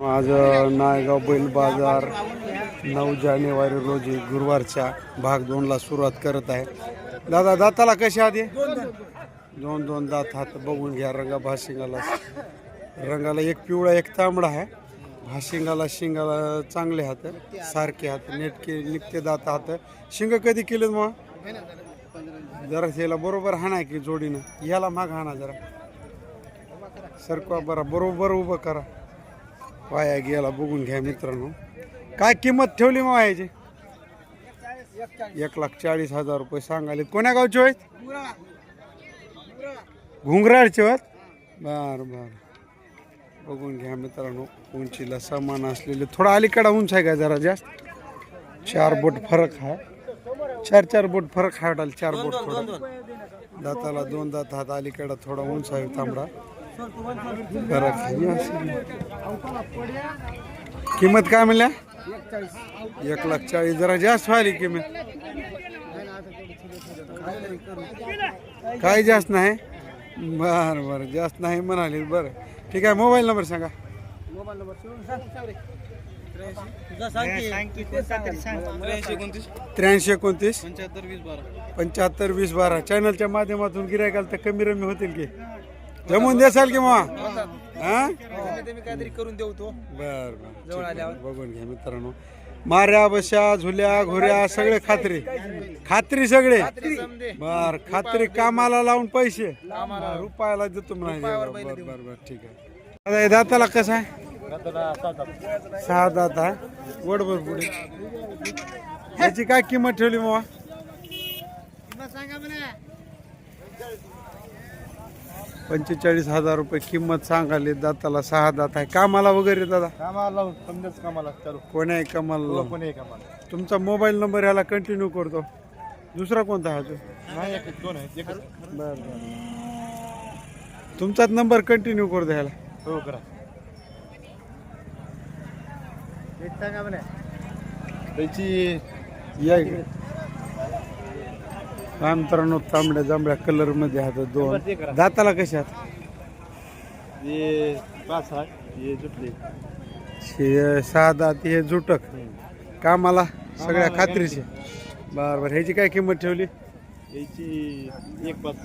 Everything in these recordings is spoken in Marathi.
आज नायगाव बैल बाजार नऊ जानेवारी रोजी गुरुवारच्या भाग दोनला सुरुवात करत आहे. दादा दाताला कशी आधी दोन दोन दात हात बघून घ्या रंगा भाशिंगाला. रंगाला एक पिवळा एक तांबडा आहे. भाशिंगाला शिंगाला चांगले हात सारखे हात नेटके निघते दात हात. शिंग कधी केलेत मग? जरा याला बरोबर हाणा की जोडीनं? याला माग हाणा जरा. सरकवा बरा बरोबर उभं करा. वाया गेला बघून घ्या मित्रांनो. काय किंमत ठेवली मग याची एक लाख चाळीस हजार रुपये सांगाले कोण्या गावचे आहेत घुंगराळचे आहेत बर बर. बघून घ्या मित्रांनो उंचीला समान असलेले. थोडा अलीकडा उंच आहे का जरा जास्त? चार बोट फरक आहे चार चार बोट फरक आहे वाटाल चार बोट थोडा. दाताला दोन दात हात अलीकडा थोडा उंच आहे तांबडा असं. किंमत काय म्हणल्या? एक लाख चाळीस. जरा जास्त व्हायली किंमत. काय जास्त नाही. बर बर. जास्त नाही म्हणाली. बरं. ठीक आहे. मोबाईल नंबर सांगा. त्र्याऐंशी एकोणतीस. पंच्याहत्तर वीस बारा. चॅनलच्या माध्यमातून गिरायकाल तर कमी रमी होतील की? जमून देसाल की मग? हा? काहीतरी करून देऊ तो. बर बर. बघून घ्या मित्रांनो. माऱ्या बशा झुल्या घोऱ्या सगळे खात्री. खात्री सगळे? बर खात्री कामाला लावून पैसे? बर, रुपयाला देतो म्हणाले बर बर बर बर, ठीक आहे. हे दाताला कसं आहे? सहा दात. आहे वडभर पुढे याची काय किंमत ठेवली मग? पंचेचाळीस हजार रुपये किंमत सांगाली दाताला सहा दात आहे. कामाला वगैरे दादा? कामाला लावून समजाच कामाला चालू कोण्या कामाला लावून. तुमचा मोबाईल नंबर याला कंटिन्यू करतो. दुसरा कोणता नाही दोन आहे एक बर बर तुमचाच नंबर कंटिन्यू करतो ह्याला. हो करा. त्याची या इकडे. हा मित्रांनो तांबड्या जांभळ्या कलरमध्ये आहेत दोन. करा. दाताला कशा आहेत? हे पाच आहे जुटले. सहा दात हे जुटक. कामाला सगळ्या खात्रीचे. बर बर ह्याची काय किंमत ठेवली? याची एक पाच.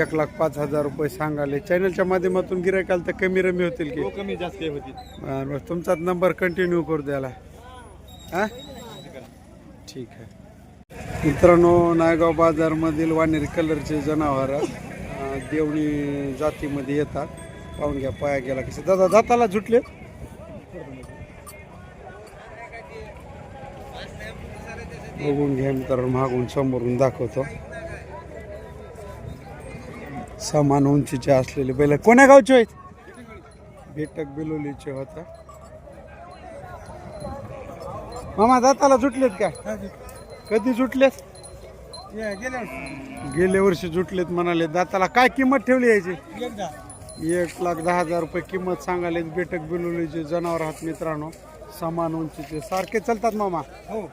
एक लाख पाच हजार रुपये सांगाले. चॅनलच्या माध्यमातून गिरायकाल तर कमी रमी होतील की? हो कमी जास्त होती बर बर तुमचाच नंबर कंटिन्यू करू द्याला. हा? ठीक आहे. मित्रांनो नायगाव बाजारमधील वानेरी कलरचे जनावर देवणी जातीमध्ये येतात. पाहून घ्या पाया गेला कसे. दादा जाताला झुटले? बघून घ्या मित्रांनो मागून समोरून दाखवतो. समान उंचीचे असलेले बैल. कोण्या गावचे आहेत? बेटक बिलोलीचे होता. मामा दाताला जुटलेत का? कधी जुटलेत? गेल्या वर्षी. जुटलेत म्हणाले. दाताला काय किंमत ठेवली याची? एक लाख दहा हजार रुपये किंमत सांगाले बेटक बिलोलीचे जनावर आहात मित्रांनो. समान उंचीचे. सारखे चालतात मामा? हो.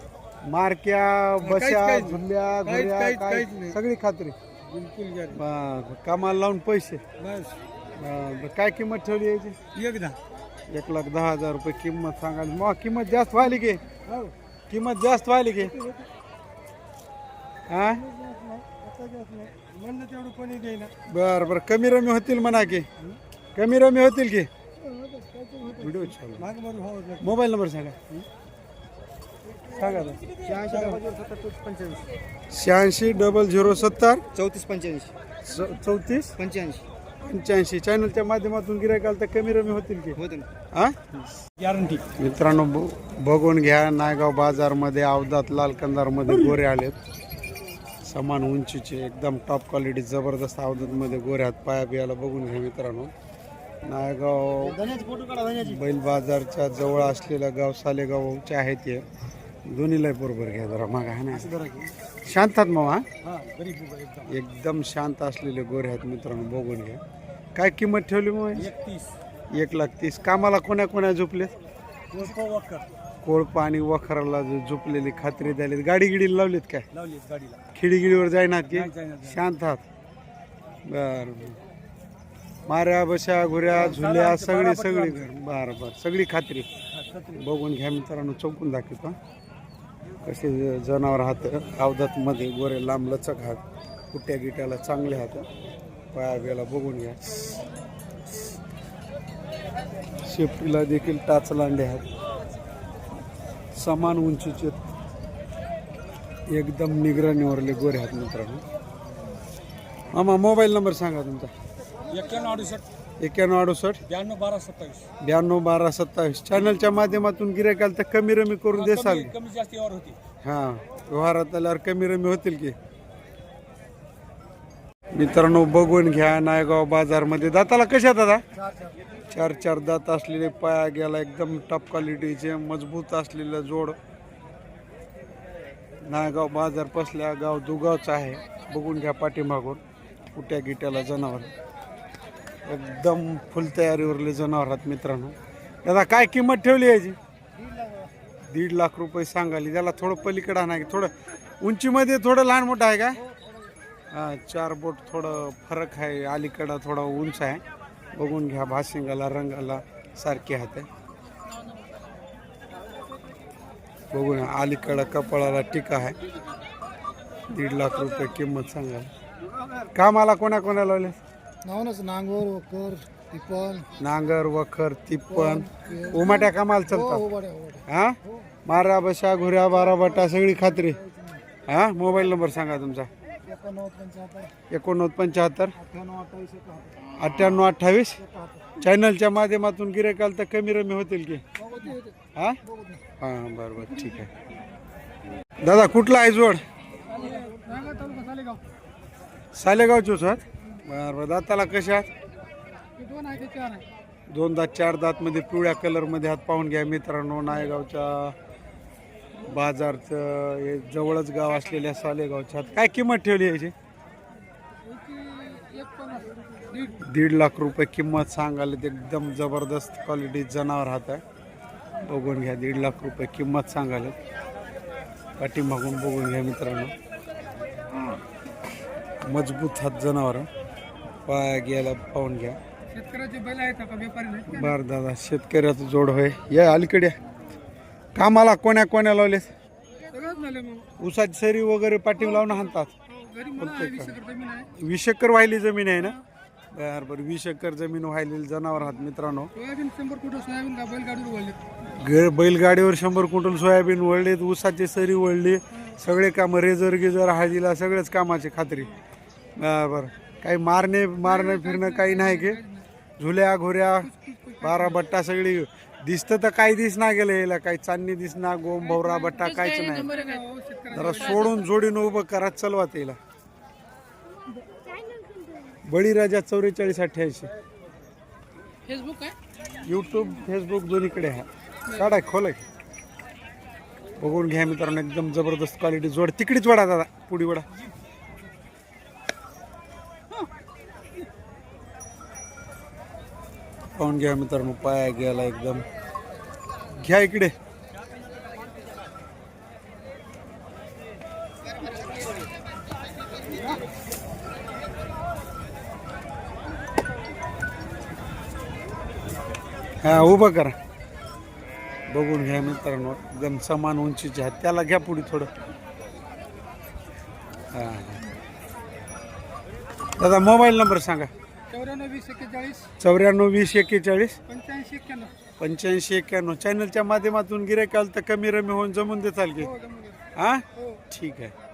मारक्या बशा काहीच- झुल्या काहीच- घोड्या काहीच- काय? काहीच नाही. सगळी खात्री. बिलकुल बर, कामाला लावून पैसे. बस. बर, काय किंमत ठेवली याची? एकदा. एक लाख दहा हजार रुपये किंमत सांगाल मग किंमत जास्त व्हायली की? हो. किंमत जास्त व्हायली की? हा? बर बर. कमी रमी होतील म्हणा की. कमी रमी होतील की. व्हिडिओ मोबाईल नंबर सांगा. शहाऐंशी डबल झिरो सत्तर. चौतीस पंच्याऐंशी. चौतीस? पंच्याऐंशी. पंच्याऐंशी. चॅनलच्या माध्यमातून गिरायकाल तर कमी रमी होतील की. हा? गॅरंटी मित्रांनो बघून घ्या. नायगाव बाजारमध्ये अवधात लाल कंदारमध्ये गोरे आलेत. समान उंचीचे एकदम टॉप क्वालिटी जबरदस्त अवधातमध्ये आहेत पाया बियाला बघून घ्या मित्रांनो. नायगाव बैल बाजारच्या जवळ असलेलं गाव सालेगावचे आहेत ते. दोन्हीला बरोबर घ्या जरा मागा हा ना? शांतात मग हा? एकदम? शांत असलेले गोरे आहेत मित्रांनो बघून घ्या. काय किंमत ठेवली मग एक लाख तीस. कामाला कोण्या कोण्या झोपलेत? कोळपा आणि वखराला जो झोपलेली खात्री द्यायला गाडी गिडी लावलीत काय? लावली गाडीला. खिडीगिडीवर जायनात की? नाही जायनात. शांत आहात. बर बर. माऱ्या बशा घुऱ्या झुल्या सगळी सगळी बर बर. सगळी खात्री. बघून घ्या मित्रांनो चौकून दाखवतो. कसे जनावर हात अवधात मध्ये गोरे लांब लचक हात कुट्या गिट्याला चांगले हात. पाया बियाला बघून घ्या. शेपटीला देखील टाच लांडे आहेत समान उंचीचे एकदम निगराणीवरले गोरे आहेत मित्रांनो. मामा मोबाईल नंबर सांगा तुमचा. एक्क्याण्णव अडुसष्ट. एक्क्याण्णव अडुसष्ट. ब्याण्णव बारा सत्तावीस. ब्याण्णव बारा सत्तावीस. चॅनलच्या माध्यमातून गिरायकाल तर कमी रमी करून देसाल कमी कमी जास्त यावर होती हां व्यवहारात आल्यावर कमी रमी होतील की? मित्रांनो बघून घ्या नायगाव बाजारमध्ये. दाताला कशा दादा? चार चार. दात असलेले पाया गेला एकदम टॉप क्वालिटीचे मजबूत असलेलं जोड. नायगाव बाजार पसल्या गाव दुगावचा आहे. बघून घ्या पाठीमागून. कुट्या गिट्याला जनावर. एकदम फुल तयारीवरले जनावर आहेत मित्रांनो. दादा काय किंमत ठेवली याची? दीड लाख रुपये सांगाली त्याला थोडं पलीकडं आणा की थोडं उंचीमध्ये थोडं लहान मोठं आहे का? चार बोट थोडं फरक आहे. अलीकडं थोडं उंच आहे. बघून घ्या भाशिंगाला रंगाला सारखे हात. आहे बघून अलीकडं कपाळाला टीका आहे. दीड लाख रुपये किंमत सांगाल कामाला कोणा कोणा लावले? नावनच नांगोर वकर टिपल नांगर वखर तिप्पण उमाट्या कामाला चालतात? ओवाड्या हा? मारा बशा घुऱ्या बारा बटा सगळी खात्री. हा? मोबाईल नंबर सांगा तुमचा. एकोणनव्वद पंच्याहत्तर. अठ्ठ्याण्णव अठ्ठावीस चॅनलच्या माध्यमातून गिरायकाल तर कमी रमी होतील की? हा? हां बरं बरं ठीक आहे. दादा कुठला आहे जोड? सालेगावचोच आहात? बरं बरं दाताला कशा आहात? दोन दात चार दात मध्ये पिवळ्या कलरमध्ये हात पाहून घ्या मित्रांनो नायगावच्या बाजारचं हे जवळच गाव असलेल्या सालेगावच्या काय किंमत ठेवली याची? दीड लाख रुपये किंमत सांगायला ते एकदम जबरदस्त क्वालिटी जनावर हात आहे. बघून घ्या दीड लाख रुपये किंमत सांगायला. पाठीमागून बघून घ्या मित्रांनो. मजबूत हात जनावर पाया गेला पाहून घ्या. शेतकऱ्याचे बैल आहेत का? व्यापारी नाही बर दादा शेतकऱ्याचं जोड होय. या अलीकडे. कामाला कोण्या कोण्या लावले? सगळंच झालं मग. उसाची सरी वगैरे पाठीव लावून हाणतात. घरी मला आहे वीस एकर जमीन आहे. वीस एकर वाहिली जमीन आहे ना? बर बर वीस एकर जमीन वाहिलेली जनावर आहात मित्रांनो. सोयाबीन शंभर कुठं सोयाबीन का बैलगाडीवर वळले? ग बैलगाडीवर शंभर क्विंटल सोयाबीन वळलेत ऊसाची सरी वळली सगळे कामं रेजर गिजर हळदीला सगळेच कामाची खात्री. बर बर. काही मारणे मारणं फिरणं काही नाही की. झुल्या घोऱ्या बारा बट्टा सगळी दिसतं तर काही दिस ना गेलं याला काही चांदणी दिसना गोम भवरा बट्टा काहीच नाही. जरा सोडून जोडीनं उभं करा चलवा त्याला. बळीराजा चौवेचाळीस अठ्ठ्याऐंशी. फेसबुक यूट्यूब फेसबुक दोन्हीकडे आहे. काढाय खोलाय. बघून घ्या मित्रांनो एकदम जबरदस्त क्वालिटी जोड. तिकडेच वडा दादा पुढी वडा. पाहून घ्या मित्रांनो पाया गेला एकदम. घ्या इकडे. हा उभं करा. बघून घ्या मित्रांनो एकदम समान उंचीचे आहेत. त्याला घ्या पुढे थोडं. हां दादा मोबाईल नंबर सांगा. चौऱ्याण्णव वीस एक्केचाळीस. चौऱ्याण्णव वीस एक्केचाळीस. पंच्याऐंशी एक्क्याण्णव. पंच्याऐंशी एक्क्याण्णव. चॅनलच्या माध्यमातून गिरायकाल तर कमी रमी होऊन जमून देताल की. हो जमून. हा? हो. ठीक आहे.